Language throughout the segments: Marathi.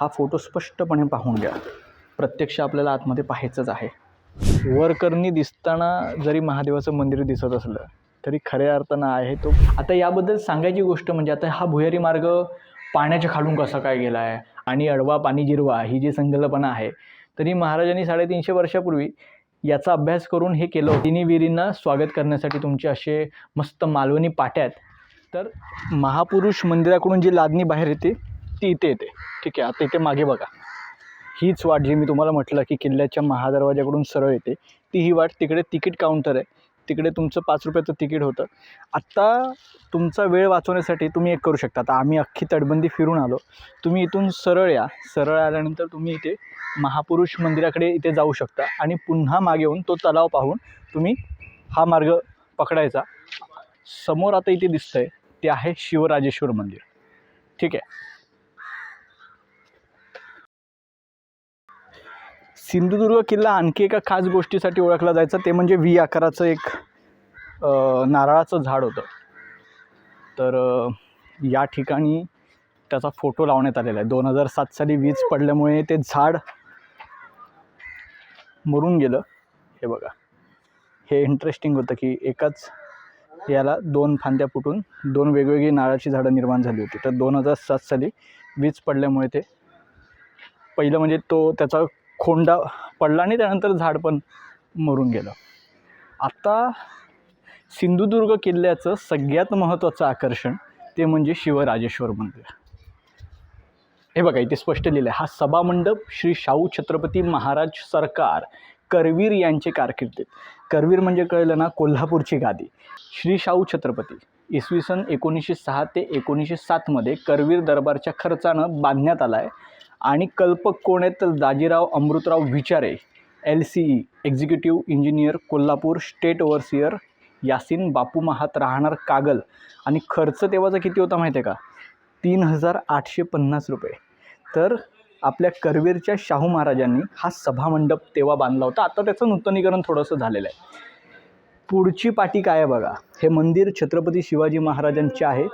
हा फोटो स्पष्टपणे पाहून घ्या. प्रत्यक्ष आपल्याला आतमध्ये पाहायचंच आहे. वरकरणी दिसताना जरी महादेवाचं मंदिर दिसत असलं तरी खऱ्या अर्थानं आहे तो. आता याबद्दल सांगायची गोष्ट म्हणजे आता हा भुयारी मार्ग पाण्याच्या खालून कसा काय गेला आहे आणि अडवा पाणी जिरवा ही जी संकल्पना आहे तरी महाराजांनी साडेतीनशे वर्षापूर्वी याचा अभ्यास करून हे केलं तिन्ही विहिरींना स्वागत करण्यासाठी तुमचे असे मस्त मालवणी पाट्या आहेत तर महापुरुष मंदिराकडून जी लादणी बाहेर येते ती इथे येते. ठीक आहे आता इथे मागे बघा. हीच वाट जी मी तुम्हाला म्हटलं की किल्ल्याच्या महादरवाजाकडून सरळ येते ती ही वाट तिकडे तिकीट काउंटर आहे. तिकडे तुमचं पाच रुपयाचं तिकीट होतं. आत्ता तुमचा वेळ वाचवण्यासाठी तुम्ही एक करू शकता. आता आम्ही अख्खी तटबंदी फिरून आलो. तुम्ही इथून सरळ या. सरळ आल्यानंतर तुम्ही इथे महापुरुष मंदिराकडे इथे जाऊ शकता. आणि पुन्हा मागे येऊन तो तलाव पाहून तुम्ही हा मार्ग पकडायचा. समोर आता इथे दिसतं आहे ते आहे शिवराजेश्वर मंदिर. ठीक आहे. सिंधुदुर्ग किल्ला आणखी एका खास गोष्टीसाठी ओळखला जायचा ते म्हणजे व्ही आकाराचं एक नारळाचं झाड होतं. तर या ठिकाणी त्याचा फोटो लावण्यात आलेला आहे. दोन हजार सात साली वीज पडल्यामुळे ते झाड मरून गेलं. हे बघा. हे इंटरेस्टिंग होतं की एकाच याला दोन फांद्या फुटून दोन वेगवेगळी नारळाची झाडं निर्माण झाली होती. तर दोन हजार सात साली वीज पडल्यामुळे ते पहिलं म्हणजे तो त्याचा खोंडा पडला आणि त्यानंतर झाड पण मरून गेलं. आता सिंधुदुर्ग किल्ल्याचं सगळ्यात महत्त्वाचं आकर्षण ते म्हणजे शिवराजेश्वर मंदिर. हे बघा इथे स्पष्ट लिहिलं आहे हा सभामंडप श्री शाहू छत्रपती महाराज सरकार करवीर यांचे कारकिर्दीत करवीर म्हणजे कळलं ना कोल्हापूरची गादी. श्री शाहू छत्रपती इसवी सन एकोणीसशे सहा ते एकोणीसशे सातमध्ये करवीर दरबारच्या खर्चानं बांधण्यात आला आहे आणि कल्पक कोण आहेत तर Dajirao Amrutrao Vichare L C E executive engineer Kolhapur state overseer Yasin Bapu Mahat राहणार कागल. आणि खर्च तेव्हाचा किती होता माहिती आहे का? तीन हजार आठशे पन्नास रुपये. तर आपल्या करवीरच्या शाहू महाराजांनी हा सभामंडप तेव्हा बांधला होता. आता त्याचं नूतनीकरण थोडंसं झालेलं आहे. पुढची पाटी काय आहे बघा? हे मंदिर छत्रपती शिवाजी महाराजांचे आहे.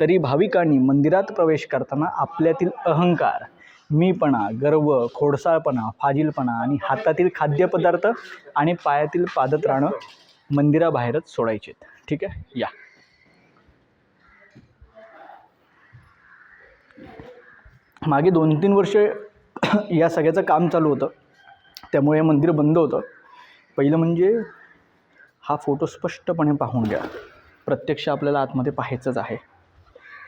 तरी भाविकांनी मंदिरात प्रवेश करताना आपल्यातील अहंकार मीपणा गर्व खोडसाळपणा फाजीलपणा आणि हातातील खाद्यपदार्थ आणि पायातील पादत्राणं मंदिराबाहेरच सोडायचे ठीक आहे? या. मागे दोन तीन वर्षे या सगळ्याचं काम चालू होतं. त्यामुळे हे मंदिर बंद होतं. पहिलं म्हणजे हा फोटो स्पष्टपणे पाहून घ्या. प्रत्यक्ष आपल्याला आतमध्ये पाहायचंच आहे.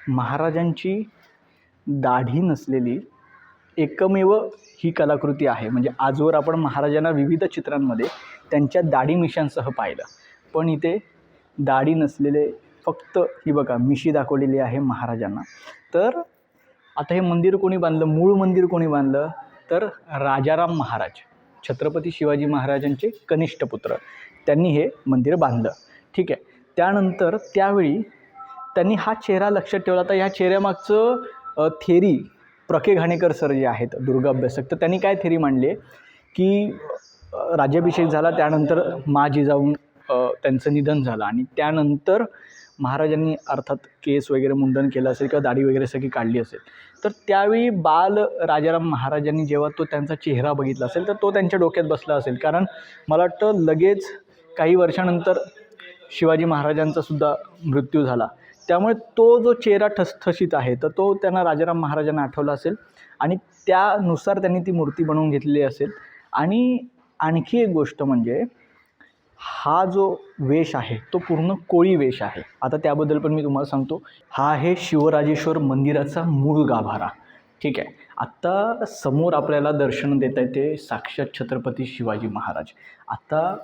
महाराजांची दाढी नसलेली एकमेव ही कलाकृती आहे. म्हणजे आजवर आपण महाराजांना विविध चित्रांमध्ये त्यांच्या दाढी मिशांसह पाहिलं. पण इथे दाढी नसलेले फक्त ही बघा मिशी दाखवलेली आहे महाराजांना. तर आता हे मंदिर कोणी बांधलं? मूळ मंदिर कोणी बांधलं? तर राजाराम महाराज छत्रपती शिवाजी महाराजांचे कनिष्ठ पुत्र. त्यांनी हे मंदिर बांधलं. ठीक आहे. त्यानंतर त्यावेळी त्यांनी हा चेहरा लक्षात ठेवला. तर ह्या चेहऱ्यामागचं थेरी प्रके घाणेकर सर जे आहेत दुर्गा अभ्यासक तर त्यांनी काय थेरी मांडली आहे? की राज्याभिषेक झाला त्यानंतर मा जिजाऊन त्यांचं निधन झालं आणि त्यानंतर महाराजांनी अर्थात केस वगैरे मुंडन केलं असेल किंवा दाढी वगैरे सगळी काढली असेल तर त्यावेळी बाल राजाराम महाराजांनी जेव्हा तो त्यांचा चेहरा बघितला असेल तर तो त्यांच्या डोक्यात बसला असेल. कारण मला वाटतं लगेच काही वर्षानंतर शिवाजी महाराजांचा सुद्धा मृत्यू झाला. त्यामुळे तो जो चेहरा ठसठशीत आहे तर तो त्यांना राजाराम महाराजांना आठवला असेल. आणि त्यानुसार त्यांनी ती मूर्ती बनवून घेतलेली असेल. आणि आणखी एक गोष्ट म्हणजे हा जो वेश आहे तो पूर्ण कोळी वेश आहे. आता त्याबद्दल पण मी तुम्हाला सांगतो. हा आहे शिवराजेश्वर मंदिराचा मूळ गाभारा. ठीक आहे? आत्ता समोर आपल्याला दर्शन देत आहे ते साक्षात छत्रपती शिवाजी महाराज. आता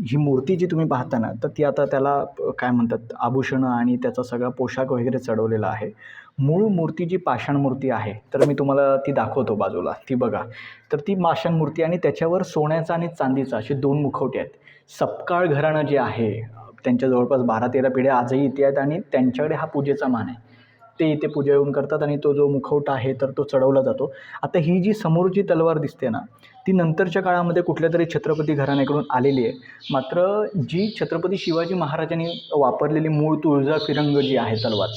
ही मूर्ती जी तुम्ही पाहता ना तर ती आता त्याला काय म्हणतात आभूषणं आणि त्याचा सगळा पोशाख वगैरे चढवलेला आहे. मूळ मूर्ती जी पाषाण मूर्ती आहे तर मी तुम्हाला ती दाखवतो बाजूला ती बघा. तर ती पाषाण मूर्ती आणि त्याच्यावर सोन्याचा आणि चांदीचा असे दोन मुखवटे आहेत. सपकाळ घराणं जे आहे त्यांच्या जवळपास बारा तेरा पिढ्या आजही इथे आहेत आणि त्यांच्याकडे हा पूजेचा मान आहे. ते इथे पूजा येऊन करतात आणि तो जो मुखवटा आहे तर तो चढवला जातो. आता ही जी समोरची तलवार दिसते ना ती नंतरच्या काळामध्ये कुठल्या तरी छत्रपती घराण्याकडून आलेली आहे. मात्र जी छत्रपती शिवाजी महाराजांनी वापरलेली मूळ तुळजा फिरंग जी आहे तलवार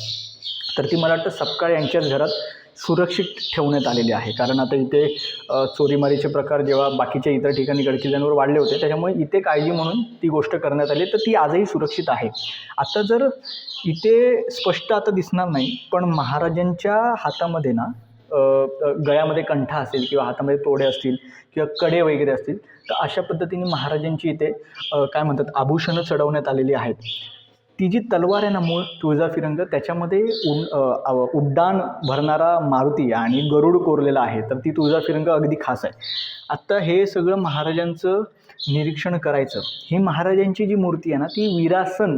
तर ती मला वाटतं सपकाळ यांच्याच घरात सुरक्षित ठेवण्यात आलेली आहे. कारण आता इथे चोरीमारीचे प्रकार जेव्हा बाकीच्या इतर ठिकाणी गडकिल्ल्यांवर वाढले होते त्याच्यामुळे इथे काळजी म्हणून ती गोष्ट करण्यात आली तर ती आजही सुरक्षित आहे. आता जर इथे स्पष्ट आता दिसणार नाही पण महाराजांच्या हातामध्ये ना गळ्यामध्ये कंठा असेल किंवा हातामध्ये तोडे असतील किंवा कडे वगैरे असतील तर अशा पद्धतीने महाराजांची इथे काय म्हणतात आभूषणं चढवण्यात आलेली आहेत. ती जी तलवार आहे ना मूळ तुळजाफिरंग त्याच्यामध्ये उड उड्डाण भरणारा मारुती आणि गरुड कोरलेला आहे तर ती तुळजाफिरंग अगदी खास आहे. आत्ता हे सगळं महाराजांचं निरीक्षण करायचं. ही महाराजांची जी मूर्ती आहे ना ती विरासन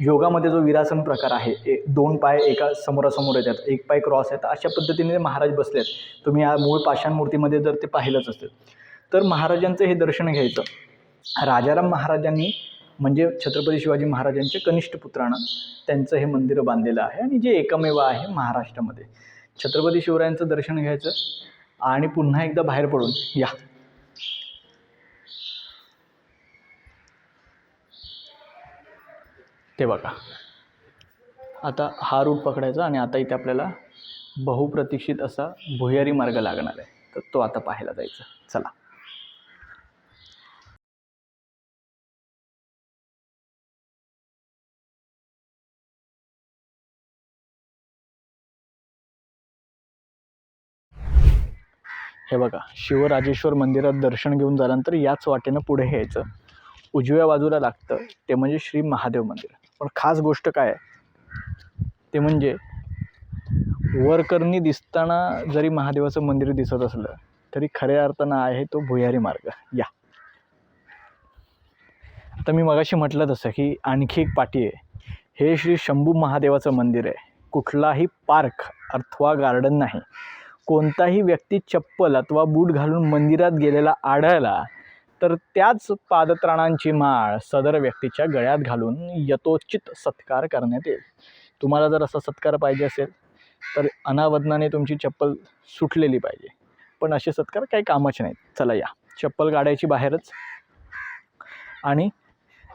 योगामध्ये जो विरासन प्रकार आहे ए दोन पाय एका समोरासमोर येतात एक पाय क्रॉस आहेत अशा पद्धतीने महाराज बसले आहेत. तुम्ही या मूळ पाषाण मूर्तीमध्ये जर ते पाहिलंच असेल. तर महाराजांचं हे दर्शन घ्यायचं. राजाराम महाराजांनी म्हणजे छत्रपती शिवाजी महाराजांच्या कनिष्ठ पुत्रानं त्यांचं हे मंदिर बांधलेलं आहे आणि जे एकमेव आहे महाराष्ट्रामध्ये. छत्रपती शिवरायांचं दर्शन घ्यायचं आणि पुन्हा एकदा बाहेर पडून या. ते बघा. आता हा रूट पकडायचा आणि आता इथे आपल्याला बहुप्रतीक्षित असा भुयारी मार्ग लागणार आहे. तर तो आता पाहायला जायचा. चला. हे बघा शिवराजेश्वर मंदिरात दर्शन घेऊन झाल्यानंतर याच वाटेनं पुढे यायचं. उजव्या बाजूला लागतं ते म्हणजे श्री महादेव मंदिर. पण खास गोष्ट काय आहे? ते म्हणजे वरकरणी दिसताना जरी महादेवाचं मंदिर दिसत असलं तरी खऱ्या अर्थानं आहे तो भुयारी मार्ग. या. आता मी मगाशी म्हटलं तसं की आणखी एक पाटी आहे. हे श्री शंभू महादेवाचं मंदिर आहे. कुठलाही पार्क अथवा गार्डन नाही. कोणताही व्यक्ती चप्पल अथवा बूट घालून मंदिरात गेलेला आढळला तर त्याच पादत्राणांची माळ सदर व्यक्तीच्या गळ्यात घालून यथोचित सत्कार करण्यात येईल. तुम्हाला जर असा सत्कार पाहिजे असेल तर अनावधनाने तुमची चप्पल सुटलेली पाहिजे. पण असे सत्कार काही कामाचे नाहीत. चला या. चप्पल काढायची बाहेरच. आणि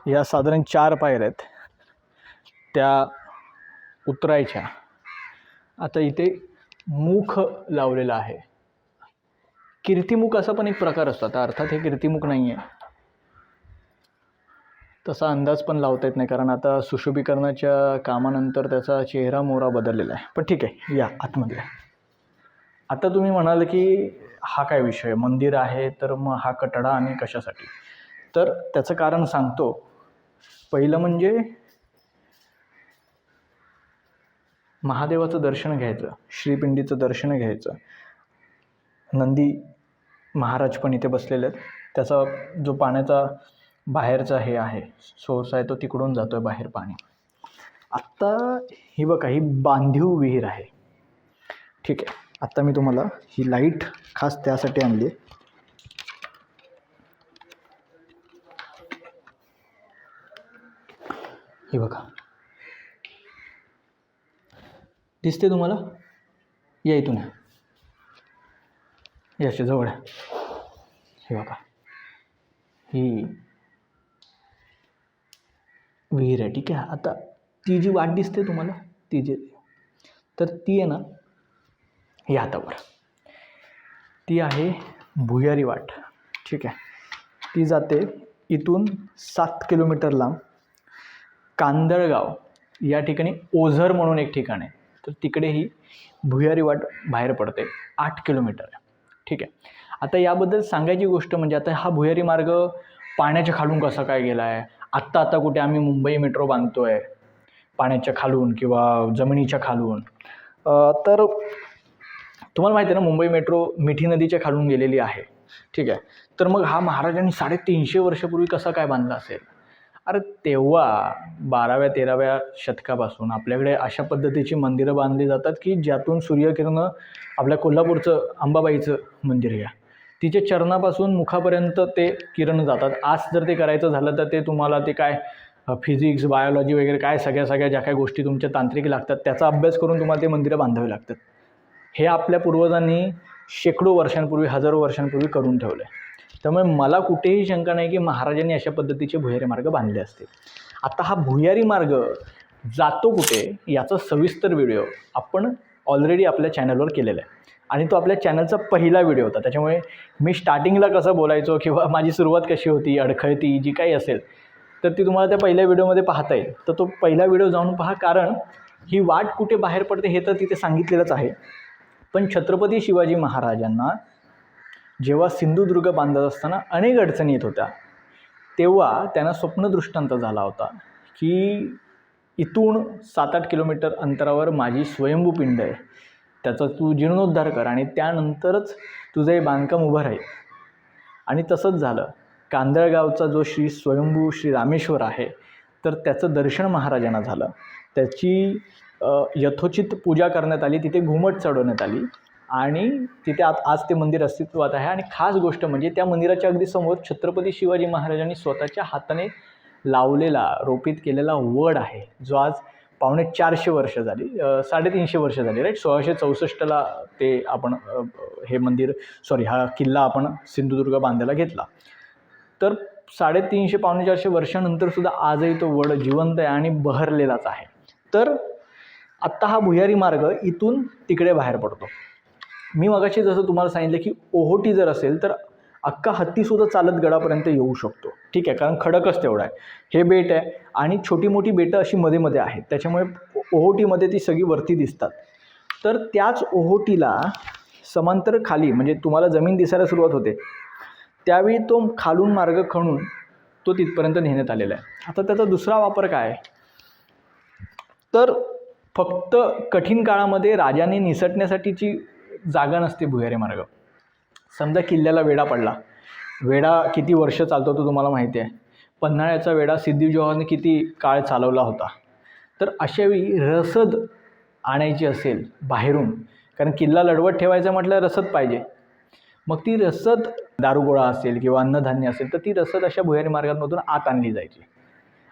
या साधारण चार पायऱ्या आहेत. त्या उतरायच्या. आता इथे मुख लावलेला आहे. कीर्तिमुख असा पण एक प्रकार असतो. आता अर्थात हे कीर्तिमुख नाही आहे तसा अंदाज पण लावता येत नाही कारण आता सुशोभीकरणाच्या कामानंतर त्याचा चेहरा मोहरा बदललेला आहे. पण ठीक आहे या आतमध्ये आता तुम्ही म्हणाल की हा काय विषय? मंदिर आहे तर मग हा कटडा आणि कशासाठी? तर त्याचं कारण सांगतो. पहिलं म्हणजे महादेवाचं दर्शन घ्यायचं श्रीपिंडीचं दर्शन घ्यायचं. नंदी महाराज पण इथे बसलेले आहेत. त्याचा जो पाण्याचा बाहेरचा हे आहे सोर्स आहे तो तिकडून जातो आहे बाहेर पाणी. आत्ता ही बघा ही बांधीव विहीर आहे. ठीक आहे आत्ता मी तुम्हाला ही लाइट खास त्यासाठी आणली आहे. ही बघा. दिसते तुम्हाला? या इथून. याच्या जवळ आहे. हे बघा. ही विहीर आहे ठीक आहे. आता ती जी वाट दिसते तुम्हाला ती जी तर ती आहे ना या हातावर. ती आहे भुयारी वाट ठीक आहे. ती जाते इथून सात किलोमीटर लांब कांदळगाव या ठिकाणी ओझर म्हणून एक ठिकाण आहे. तर तिकडे ही भुयारी वाट बाहेर पडते आठ किलोमीटर. आहे ठीक आहे. आता याबद्दल सांगायची गोष्ट म्हणजे आता हा भुयारी मार्ग पाण्याच्या खालून कसा काय गेला आहे आत्ता आता कुठे आम्ही मुंबई मेट्रो बांधतो आहे पाण्याच्या खालून किंवा जमिनीच्या खालून. तर तुम्हाला माहिती आहे ना मुंबई मेट्रो मिठी नदीच्या खालून गेलेली आहे. ठीक आहे. तर मग हा महाराजांनी साडेतीनशे वर्षापूर्वी कसा काय बांधला असेल? अरे तेव्हा बाराव्या तेराव्या शतकापासून आपल्याकडे अशा पद्धतीची मंदिरं बांधली जातात की ज्यातून सूर्यकिरणं आपल्या कोल्हापूरचं अंबाबाईचं मंदिर घ्या तिच्या चरणापासून मुखापर्यंत ते किरण जातात. आज जर ते करायचं झालं तर ते तुम्हाला ते काय फिजिक्स बायोलॉजी वगैरे काय सगळ्या सगळ्या ज्या काही गोष्टी तुमच्या तांत्रिक लागतात त्याचा अभ्यास करून तुम्हाला ते मंदिरं बांधावी लागतात. हे आपल्या पूर्वजांनी शेकडो वर्षांपूर्वी हजारो वर्षांपूर्वी करून ठेवलं आहे त्यामुळे मला कुठेही शंका नाही की महाराजांनी अशा पद्धतीचे भुयारी मार्ग बांधले असतील. आता हा भुयारी मार्ग जातो कुठे याचा सविस्तर व्हिडिओ आपण ऑलरेडी आपल्या चॅनलवर केलेला आहे. आणि तो आपल्या चॅनलचा पहिला व्हिडिओ होता. त्याच्यामुळे मी स्टार्टिंगला कसं बोलायचो किंवा माझी सुरुवात कशी होती अडखळती जी काही असेल तर ती तुम्हाला त्या पहिल्या व्हिडिओमध्ये पाहता येईल. तर तो पहिला व्हिडिओ जाऊन पहा कारण ही वाट कुठे बाहेर पडते हे तर तिथे सांगितलेलंच आहे. पण छत्रपती शिवाजी महाराजांना जेव्हा सिंधुदुर्ग बांधत असताना अनेक अडचणी येत होत्या तेव्हा त्यांना स्वप्नदृष्टांत झाला होता की इथून सात आठ किलोमीटर अंतरावर माझी स्वयंभू पिंड आहे. त्याचा तू जीर्णोद्धार कर आणि त्यानंतरच तुझं हे बांधकाम उभं राहील. आणि तसंच झालं. कांदळगावचा जो श्री स्वयंभू श्री रामेश्वर आहे तर त्याचं दर्शन महाराजांना झालं. त्याची यथोचित पूजा करण्यात आली. तिथे घुमट चढवण्यात आली. आणि तिथे आज आज ते मंदिर अस्तित्वात आहे. आणि खास गोष्ट म्हणजे त्या मंदिराच्या अगदी समोर छत्रपती शिवाजी महाराजांनी स्वतःच्या हाताने लावलेला रोपित केलेला वड आहे. जो आज पावणे चारशे वर्ष झाली साडेतीनशे वर्ष झाली राईट सोळाशे चौसष्टला ते आपण हे मंदिर सॉरी हा किल्ला आपण सिंधुदुर्ग बांधायला घेतला. तर साडेतीनशे पावणे चारशे वर्षानंतरसुद्धा आजही तो वड जिवंत आहे आणि बहरलेलाच आहे. तर आत्ता हा भुयारी मार्ग इथून तिकडे बाहेर पडतो. मी मगाशी जसं तुम्हाला सांगितलं की ओहोटी जर असेल तर अख्खा हत्तीसुद्धा चालत गडापर्यंत येऊ शकतो. ठीक आहे कारण खडकच तेवढा आहे. हे बेट आहे आणि छोटी मोठी बेटं अशी मध्ये मध्ये आहेत. त्याच्यामुळे ओहोटीमध्ये ती सगळी वरती दिसतात. तर त्याच ओहोटीला समांतर खाली म्हणजे तुम्हाला जमीन दिसायला सुरुवात होते. त्यावेळी तो खालून मार्ग खणून तो तिथपर्यंत नेण्यात आलेला आहे. आता त्याचा दुसरा वापर काय? आहे तर फक्त कठीण काळामध्ये राजाने निसटण्यासाठीची जागा नसते भुयारी मार्ग. समजा किल्ल्याला वेढा पडला. वेढा किती वर्ष चालतो तो तुम्हाला माहिती आहे. पन्हाळ्याचा वेढा सिद्धी किती काळ चालवला होता. तर अशावेळी रसद आणायची असेल बाहेरून कारण किल्ला लढवत ठेवायचा म्हटलं रसद पाहिजे. मग ती रसद दारुगोळा असेल किंवा अन्नधान्य असेल तर ती रसद अशा भुयारी मार्गांमधून आत आणली जायची.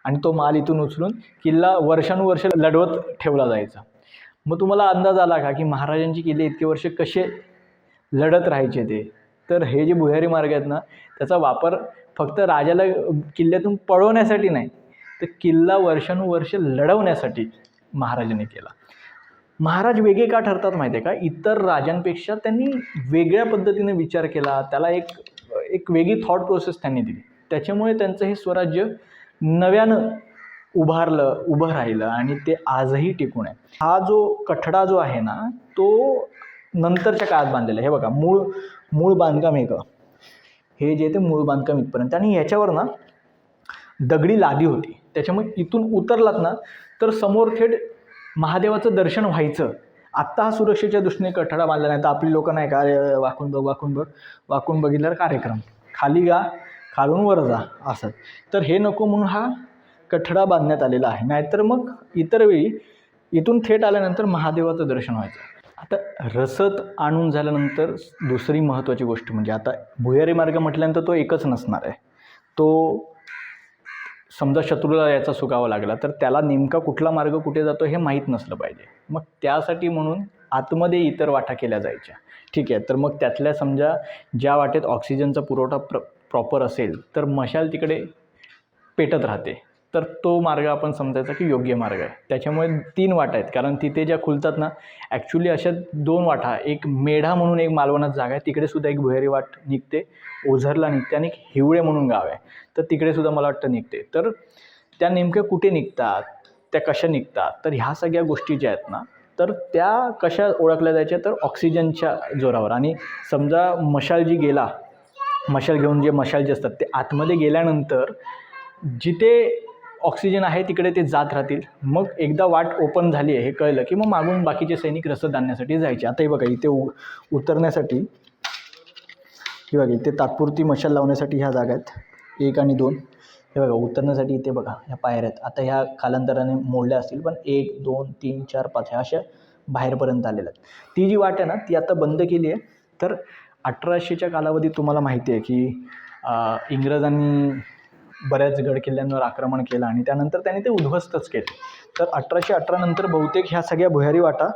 आणि तो माल इथून उचलून किल्ला वर्षानुवर्ष लढवत ठेवला जायचा. मग तुम्हाला अंदाज आला का की महाराजांची किल्ले इतके वर्ष कसे लढत राहायचे ते? तर हे जे भुयारी मार्ग आहेत ना त्याचा वापर फक्त राजाला किल्ल्यातून पळवण्यासाठी नाही तर किल्ला वर्षानुवर्ष लढवण्यासाठी महाराजांनी केला. महाराज वेगळे का ठरतात माहिती आहे का? इतर राजांपेक्षा त्यांनी वेगळ्या पद्धतीने विचार केला त्याला एक एक वेगळी थॉट प्रोसेस त्यांनी दिली. त्याच्यामुळे त्यांचं हे स्वराज्य नव्यानं उभारलं उभं राहिलं आणि ते आजही टिकून आहे. हा जो कठडा जो आहे ना तो नंतरच्या काळात बांधलेला आहे. हे बघा मूळ मूळ बांधकाम हे का हे जे ते मूळ बांधकाम इथपर्यंत. आणि याच्यावर ना दगडी लादी होती. त्याच्यामुळे इथून उतरलात ना तर समोर थेट महादेवाचं दर्शन व्हायचं. आत्ता हा सुरक्षेच्या दृष्टीने कठडा बांधला नाही. तर आपली लोकं नाही का वाकून बघ वाकून बघ वाकून बघितल्यावर कार्यक्रम. खाली गा खालून वर जा असं. तर हे नको म्हणून हा कठडा बांधण्यात आलेला आहे. नाहीतर मग इतर वेळी इथून थेट आल्यानंतर महादेवाचं दर्शन व्हायचं. आता रसद आणून झाल्यानंतर दुसरी महत्त्वाची गोष्ट म्हणजे आता भुयारी मार्ग म्हटल्यानंतर तो एकच नसणार आहे. तो समजा शत्रूला याचा सुगावा लागला तर त्याला नेमका कुठला मार्ग कुठे जातो हे माहीत नसलं पाहिजे. मग त्यासाठी म्हणून आतमध्ये इतर वाटा केल्या जायच्या. ठीक आहे तर मग त्यातल्या समजा ज्या वाटेत ऑक्सिजनचा पुरवठा प्र प्रॉपर असेल तर मशाल तिकडे पेटत राहते. तर तो मार्ग आपण समजायचा की योग्य मार्ग आहे. त्याच्यामुळे तीन वाटा आहेत. कारण तिथे ज्या खुलतात ना ॲक्च्युली अशा दोन वाटा एक मेढा म्हणून एक मालवणात जागा आहे. तिकडे सुद्धा एक भुयारी वाट निघते ओझरला निघते आणि एक हिवळे म्हणून गाव आहे. तर तिकडे सुद्धा मला वाटतं निघते. तर त्या नेमक्या कुठे निघतात त्या कशा निघतात तर ह्या सगळ्या गोष्टी ज्या आहेत ना तर त्या कशा ओळखल्या जायच्या? तर ऑक्सिजनच्या जोरावर. आणि समजा मशाल जी गेला मशाल घेऊन जे मशाल जे असतात ते आतमध्ये गेल्यानंतर जिथे ऑक्सिजन आहे तिकडे ते जात राहतील. मग एकदा वाट ओपन झाली आहे हे कळलं की मग मागून बाकीचे सैनिक रसद आणण्यासाठी जायचे. आता हे बघा इथे उ उतरण्यासाठी हे बघा इथे तात्पुरती मशाल लावण्यासाठी ह्या जागा आहेत. एक आणि दोन. हे बघा उतरण्यासाठी इथे बघा ह्या पायऱ्या आहेत. आता ह्या कालांतराने मोडल्या असतील पण एक दोन तीन चार पाच ह्या अशा बाहेरपर्यंत आलेल्या आहेत. ती जी वाट आहे ना ती आता बंद केली आहे. तर अठराशेच्या कालावधीत तुम्हाला माहिती आहे की इंग्रजांनी बऱ्याच गड किल्ल्यांवर आक्रमण केलं आणि त्यानंतर त्यांनी ते उद्ध्वस्तच केले. तर अठराशे अठरा नंतर बहुतेक ह्या सगळ्या भुयारी वाटा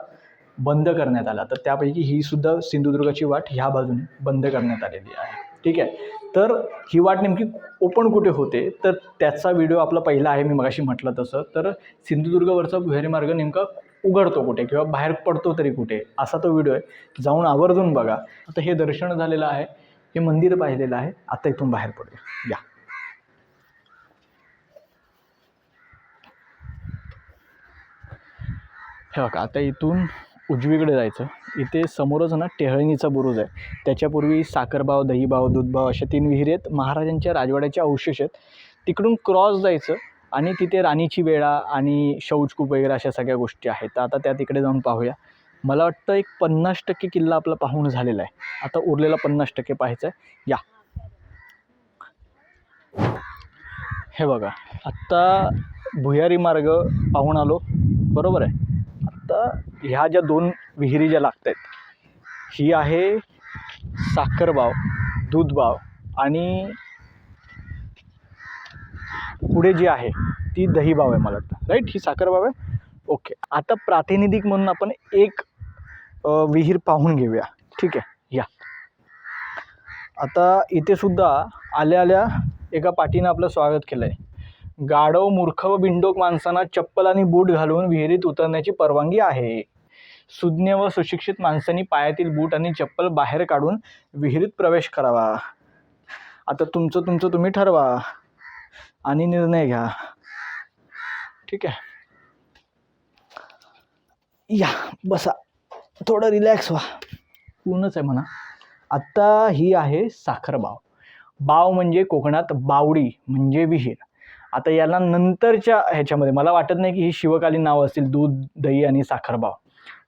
बंद करण्यात आल्या. तर त्यापैकी ही सुद्धा सिंधुदुर्गाची वाट ह्या बाजूने बंद करण्यात आलेली आहे. ठीक आहे? तर ही वाट नेमकी ओपन कुठे होते? तर त्याचा व्हिडिओ आपला पहिला आहे मी मगाशी म्हटलं तसं. तर सिंधुदुर्गवरचा भुयारी मार्ग नेमका उघडतो कुठे किंवा बाहेर पडतो तरी कुठे? असा तो व्हिडिओ आहे. जाऊन आवर्जून बघा. आता हे दर्शन झालेलं आहे. हे मंदिर पाहिलेलं आहे. आता इथून बाहेर पडूया. या. हे बघा आता इथून उजवीकडे जायचं. इथे समोरच ना टेहळणीचा बुरुज आहे. त्याच्यापूर्वी साखरबाव दहीबाव दूधबाव अशा तीन विहिरी आहेत. महाराजांच्या राजवाड्याचे अवशेष आहेत. तिकडून क्रॉस जायचं आणि तिथे राणीची वेळा आणि शौचकूप वगैरे अशा सगळ्या गोष्टी आहेत. तर आता त्या तिकडे जाऊन पाहूया. मला वाटतं एक पन्नास टक्के किल्ला आपला पाहून झालेला आहे. आता उरलेला पन्नास टक्के पाहायचा आहे. या. हे बघा आत्ता भुयारी मार्ग पाहून आलो. बरोबर आहे? आता ह्या ज्या दोन विहिरी ज्या लागत आहेत ही आहे साखरबाव दूधबाव आणि पुढे जी आहे ती दहीबाव आहे मला वाटतं. राईट ही साखरबाव आहे? ओके आता प्रातिनिधिक म्हणून आपण एक विहीर पाहून घेऊया. ठीक आहे? या. आता इथे सुद्धा आल्या आल्या एका पाठीनं आपलं स्वागत केलं आहे गाढव मूर्ख व बिंडोक माणसांना चप्पल आणि बूट घालून विहिरीत उतरण्याची परवानगी आहे. सुज्ञ व सुशिक्षित माणसांनी पायातील बूट आणि चप्पल बाहेर काढून विहिरीत प्रवेश करावा. आता तुमचं तुमचं तुम्ही ठरवा आणि निर्णय घ्या. ठीक आहे? या बसा. थोडं रिलॅक्स व्हा. पूर्णच आहे म्हणा. आत्ता ही आहे साखरबाव. बाव म्हणजे कोकणात बावडी म्हणजे विहीर. आता याला नंतरच्या ह्याच्यामध्ये मला वाटत नाही की ही शिवकालीन नावं असतील दूध दही आणि साखरभाव.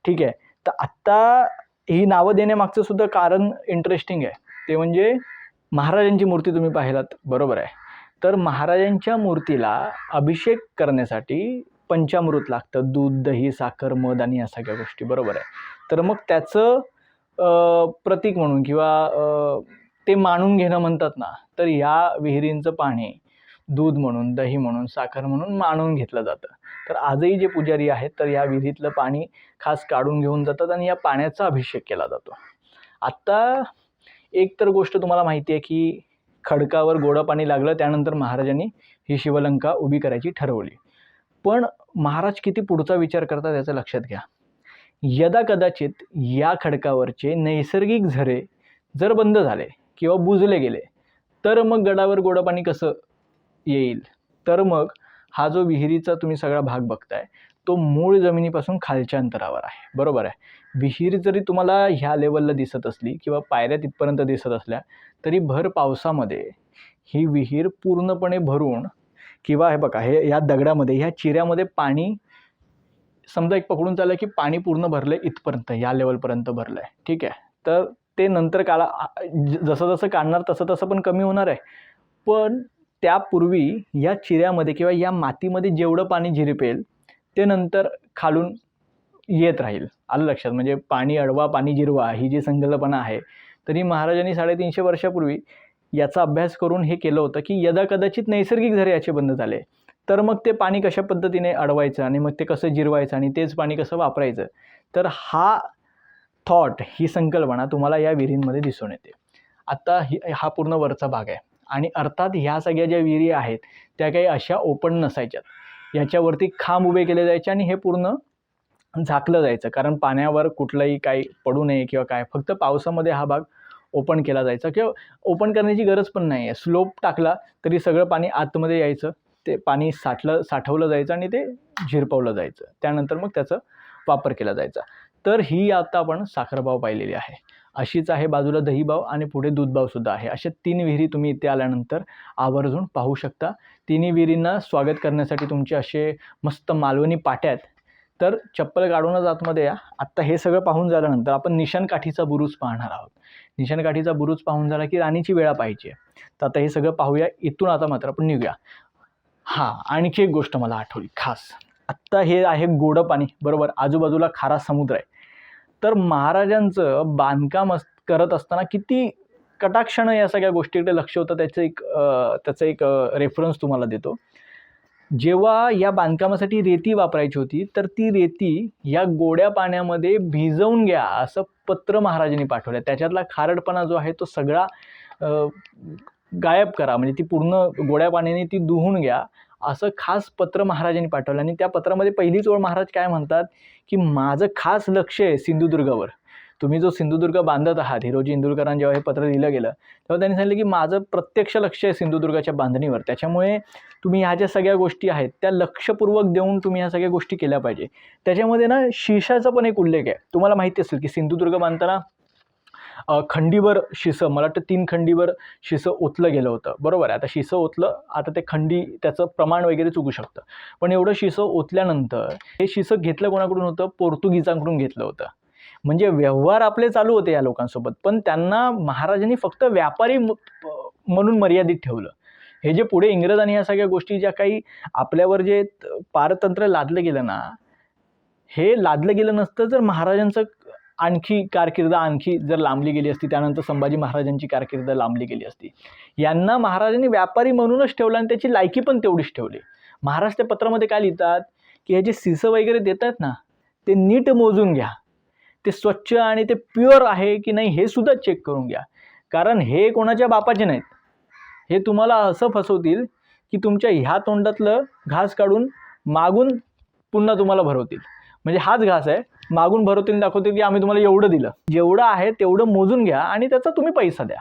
ठीक आहे? तर आत्ता ही नावं देण्यामागचं सुद्धा कारण इंटरेस्टिंग आहे. ते म्हणजे महाराजांची मूर्ती तुम्ही पाहिलात बरोबर आहे. तर महाराजांच्या मूर्तीला अभिषेक करण्यासाठी पंचामृत लागतं दूध दही साखर मध आणि या सगळ्या गोष्टी बरोबर आहे. तर मग त्याचं प्रतीक म्हणून किंवा ते मानून घेणं म्हणतात ना तर ह्या विहिरींचं पाणी दूध म्हणून दही म्हणून साखर म्हणून मानून घेतलं जातं. तर आजही जे पुजारी आहेत तर या विधीतलं पाणी खास काढून घेऊन जातात आणि या पाण्याचा अभिषेक केला जातो. आत्ता एक तर गोष्ट तुम्हाला माहिती आहे की खडकावर गोडं पाणी लागलं त्यानंतर महाराजांनी ही शिवलंका उभी करायची ठरवली. पण महाराज किती पुढचा विचार करतात याचं लक्षात घ्या. यदा कदाचित या खडकावरचे नैसर्गिक झरे जर बंद झाले किंवा बुजले गेले तर मग गडावर गोडं पाणी कसं येईल. तर मग हा जो विहिरीचा तुम्ही सगळा भाग बघताय तो मूळ जमिनीपासून खालच्या अंतरावर आहे. बरोबर आहे? विहीर जरी तुम्हाला ह्या लेवलला दिसत असली किंवा पायऱ्या तिथपर्यंत दिसत असल्या तरी भर पावसामध्ये ही विहीर पूर्णपणे भरून किंवा हे बघा हे या दगडामध्ये ह्या चिऱ्यामध्ये पाणी समजा एक पकडून चाललं की पाणी पूर्ण भरलं आहे इथपर्यंत या लेवलपर्यंत भरलं आहे ठीक आहे? तर ते नंतर काला ज- जसं जसं काढणार तसं तसं पण कमी होणार आहे. पण त्यापूर्वी या चिऱ्यामध्ये किंवा या मातीमध्ये जेवढं पाणी झिरपेल ते नंतर खालून येत राहील. आलं लक्षात? म्हणजे पाणी अडवा पाणी जिरवा ही जी संकल्पना आहे. तरी महाराजांनी साडेतीनशे वर्षापूर्वी याचा अभ्यास करून हे केलं होतं की यदा कदाचित नैसर्गिक झरे याचे बंद झाले तर मग ते पाणी कशा पद्धतीने अडवायचं आणि मग ते कसं जिरवायचं आणि तेच पाणी कसं वापरायचं? तर हा थॉट ही संकल्पना तुम्हाला या विहिरींमध्ये दिसून येते. आत्ता ही हा पूर्ण वरचा भाग आहे. आणि अर्थात ह्या सगळ्या ज्या विहिरी आहेत त्या काही अशा ओपन नसायच्यात. याच्यावरती खांब उभे केले जायचे आणि हे पूर्ण झाकलं जायचं. कारण पाण्यावर कुठलंही काही पडू नये किंवा काय फक्त पावसामध्ये हा भाग ओपन केला जायचा. किंवा ओपन करण्याची गरज पण नाही आहे स्लोप टाकला तरी सगळं पाणी आतमध्ये यायचं. ते पाणी साठलं साठवलं जायचं आणि ते झिरपवलं जायचं. त्यानंतर मग त्याचा वापर केला जायचा. तर ही आता आपण साखरभाव पाहिलेली आहे. अशीच आहे बाजूला दहीबाव आणि पुढे दूधबावसुद्धा आहे. अशा तीन विहिरी तुम्ही इथे आल्यानंतर आवर्जून पाहू शकता. तिन्ही विहिरींना स्वागत करण्यासाठी तुमचे असे मस्त मालवणी पाट्या आहेत. तर चप्पल काढूनच आतमध्ये या. आत्ता हे सगळं पाहून झाल्यानंतर आपण निशाणकाठीचा बुरुज पाहणार आहोत. निशाणकाठीचा बुरुज पाहून झाला की राणीची वेळा पाहिजे. तर आता हे सगळं पाहूया. इथून आता मात्र आपण निघूया. हां आणखी एक गोष्ट मला आठवली. खास. आत्ता हे आहे गोडं पाणी बरोबर आजूबाजूला खारा समुद्र आहे. तर महाराजांचं बांधकाम अस करत असताना किती कटाक्षानं या सगळ्या गोष्टीकडे लक्ष होतं त्याचं एक त्याचं एक रेफरन्स तुम्हाला देतो. जेव्हा या बांधकामासाठी रेती वापरायची होती तर ती रेती या गोड्या पाण्यामध्ये भिजवून घ्या असं पत्र महाराजांनी पाठवलं. त्याच्यातला खारटपणा जो आहे तो सगळा गायब करा. म्हणजे ती पूर्ण गोड्या पाण्याने ती धुवून घ्या. असं खास पत्र महाराजांनी पाठवलं. आणि त्या पत्रामध्ये पहिलीच ओळ महाराज काय म्हणतात? की माझं खास लक्ष आहे सिंधुदुर्गावर. तुम्ही जो सिंधुदुर्ग बांधत आहात हिरोजी इंदुरकरांना जेव्हा हे पत्र दिलं गेलं तेव्हा त्यांनी सांगितलं की माझं प्रत्यक्ष लक्ष आहे सिंधुदुर्गाच्या बांधणीवर. त्याच्यामुळे तुम्ही ह्या ज्या सगळ्या गोष्टी आहेत त्या लक्षपूर्वक देऊन तुम्ही ह्या सगळ्या गोष्टी केल्या पाहिजे. त्याच्यामध्ये ना शीशाचा पण एक उल्लेख आहे. तुम्हाला माहिती असेल की सिंधुदुर्ग बांधताना खंडीवर शिसं मला वाटतं तीन खंडीवर शिसं ओतलं गेलं होतं. बरोबर आहे? आता शिसं ओतलं आता ते खंडी त्याचं प्रमाण वगैरे चुकू शकतं. पण एवढं शिसं ओतल्यानंतर हे शिसं घेतलं कोणाकडून होतं? पोर्तुगीजांकडून घेतलं होतं. म्हणजे व्यवहार आपले चालू होते या लोकांसोबत पण त्यांना महाराजांनी फक्त व्यापारी म्हणून मर्यादित ठेवलं. हे जे पुढे इंग्रजांनी या सगळ्या गोष्टी ज्या काही आपल्यावर जे त- लादलं गेलं ना हे लादलं गेलं नसतं जर महाराजांचं आणखी कारकिर्द आणखी जर लांबली गेली असती त्यानंतर संभाजी महाराजांची कारकीर्द लांबली गेली असती. यांना महाराजांनी व्यापारी म्हणूनच ठेवलं आणि त्याची लायकी पण तेवढीच ठेवली. महाराज त्या पत्रामध्ये काय लिहितात की हे जे सिसं वगैरे देतात ना ते नीट मोजून घ्या. ते स्वच्छ आणि ते प्युअर आहे की नाही हे सुद्धा चेक करून घ्या. कारण हे कोणाच्या बापाचे नाहीत. हे तुम्हाला असं फसवतील की तुमच्या ह्या तोंडातलं घास काढून मागून पुन्हा तुम्हाला भरवतील. म्हणजे हाच घास आहे. मागून भरवतील दाखवतील की आम्ही तुम्हाला एवढं दिलं. जेवढं आहे तेवढं मोजून घ्या आणि त्याचा तुम्ही पैसा द्या.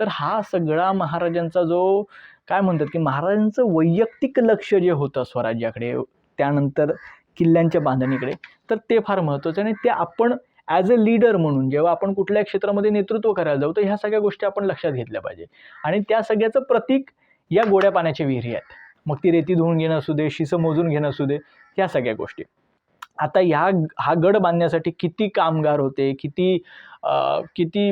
तर हा सगळा महाराजांचा जो काय म्हणतात की महाराजांचं वैयक्तिक लक्ष जे होतं स्वराज्याकडे त्यानंतर किल्ल्यांच्या बांधणीकडे तर ते फार महत्त्वाचं आणि ते आपण ॲज अ लीडर म्हणून जेव्हा आपण कुठल्या क्षेत्रामध्ये नेतृत्व करायला जाऊ तर ह्या सगळ्या गोष्टी आपण लक्षात घेतल्या पाहिजे. आणि त्या सगळ्याचं प्रतीक या गोड्या पाण्याच्या विहिरी आहेत. मग ती रेती धुवून घेणं असू दे शिसं मोजून घेणं असू दे ह्या सगळ्या गोष्टी. आता ह्या हा गड बांधण्यासाठी किती कामगार होते किती किती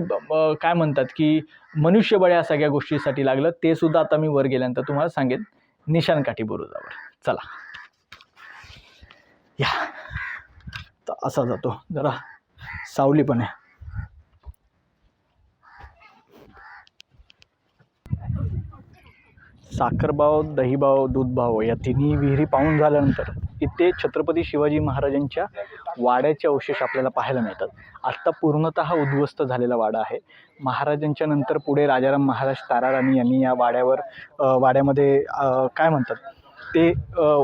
काय म्हणतात की मनुष्यबळ या सगळ्या गोष्टीसाठी लागलं ते सुद्धा आता मी वर गेल्यानंतर तुम्हाला सांगेन. निशाणकाठी बुरुजावर चला. या. तर असा जातो. जरा सावली पण आहे. साखरभाव दहीभाव दूधभाव या तिन्ही विहिरी पाहून झाल्यानंतर इथे छत्रपती शिवाजी महाराजांच्या वाड्याचे अवशेष आपल्याला पाहायला मिळतात. आत्ता पूर्णतः उद्ध्वस्त झालेला वाडा आहे. महाराजांच्या नंतर पुढे राजाराम महाराज ताराराणी यांनी या वाड्यावर वाड्यामध्ये काय म्हणतात? ते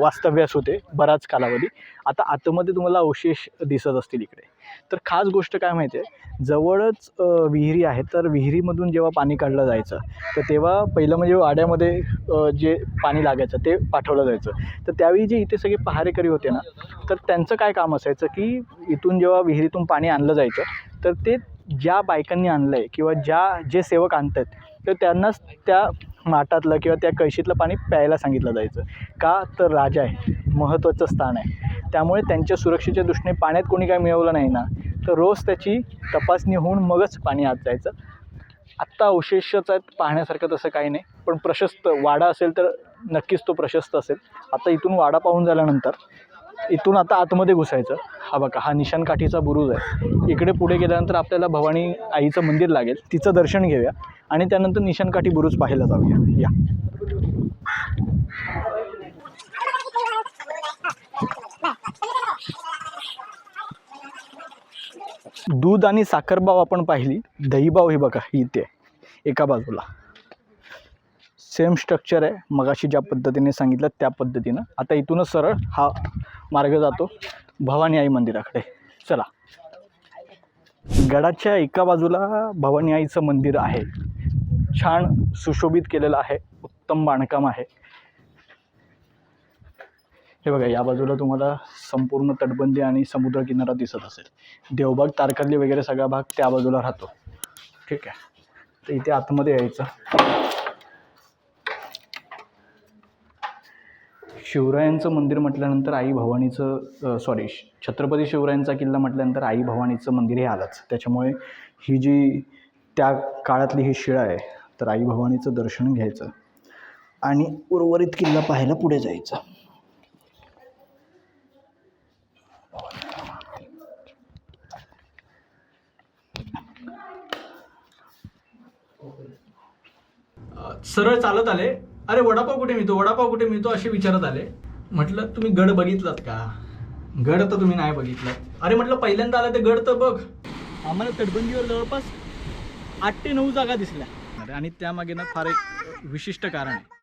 वास्तव्यास होते बराच कालावधी. आता आतमध्ये तुम्हाला अवशेष दिसत असतील इकडे. तर खास गोष्ट काय माहिती आहे? जवळच विहिरी आहे. तर विहिरीमधून जेव्हा पाणी काढलं जायचं तर तेव्हा पहिलं म्हणजे वाड्यामध्ये जे पाणी लागायचं ते पाठवलं जायचं. तर त्यावेळी जे इथे सगळे पहारेकरी होते ना तर त्यांचं काय काम असायचं की इथून जेव्हा विहिरीतून पाणी आणलं जायचं तर ते ज्या बायकांनी आणलं आहे किंवा ज्या जे सेवक आणत आहेत तर त्यांनाच त्या माठातलं किंवा त्या कळशीतलं पाणी प्यायला सांगितलं जायचं. का तर राजा आहे महत्त्वाचं स्थान आहे. त्यामुळे त्यांच्या सुरक्षेच्या दृष्टीने पाण्यात कोणी काय मिळवलं नाही ना तर रोज त्याची तपासणी होऊन मगच पाणी आत जायचं. आत्ता अवशेषच आहेत पाहण्यासारखं तसं काही नाही पण प्रशस्त वाडा असेल तर नक्कीच तो प्रशस्त असेल. आता इथून वाडा पाहून झाल्यानंतर इथून आता आतमध्ये घुसायचं. हा बघा हा निशाणकाठीचा बुरुज आहे. इकडे पुढे गेल्यानंतर आपल्याला भवानी आईचं मंदिर लागेल तिचं दर्शन घेऊया. आणि त्यानंतर निशानकाठी बुरुज पाहायला जाऊया. या. दूध आणि साखरबाव आपण पाहिली. दहीबाव ही बघा ही इथे आहे, एका बाजूला. सेम स्ट्रक्चर आहे. मगाशी ज्या पद्धतीने सांगितलं त्या पद्धतीनं. आता इथूनच सरळ हा मार्ग जातो. भवानी आई मंदिराकडे. चला. गडाच्या एका बाजूला भवानी आईचं मंदिर आहे. छान सुशोभित केलेलं आहे. उत्तम बांधकाम आहे. हे बघा या बाजूला तुम्हाला संपूर्ण तटबंदी आणि समुद्रकिनारा दिसत असेल. देवबाग तारकर्ली वगैरे सगळा भाग त्या बाजूला राहतो. ठीक आहे. तर इथे आतमध्ये यायचं. शिवरायांचं मंदिर म्हटल्यानंतर आई भवानीचं सॉरी छत्रपती शिवरायांचा किल्ला म्हटल्यानंतर आई भवानीचं मंदिर हे आलंच. त्याच्यामुळे ही जी त्या काळातली ही शिळा आहे तर आई भवानीचं दर्शन घ्यायचं आणि उर्वरित किल्ला पाहायला पुढे जायचं. सरळ चालत आले. अरे वडापाव कुठे मिळतो? वडापाव कुठे मिळतो? असे विचारत आले. म्हटलं तुम्ही गड बघितलात का? गड तर तुम्ही नाही बघितलं अरे म्हटलं पहिल्यांदा आलं ते गड तर बघ. आम्हाला तटबंदीवर जवळपास आठ ते नऊ जागा दिसल्या. अरे आणि त्यामागे ना फार एक विशिष्ट कारण आहे.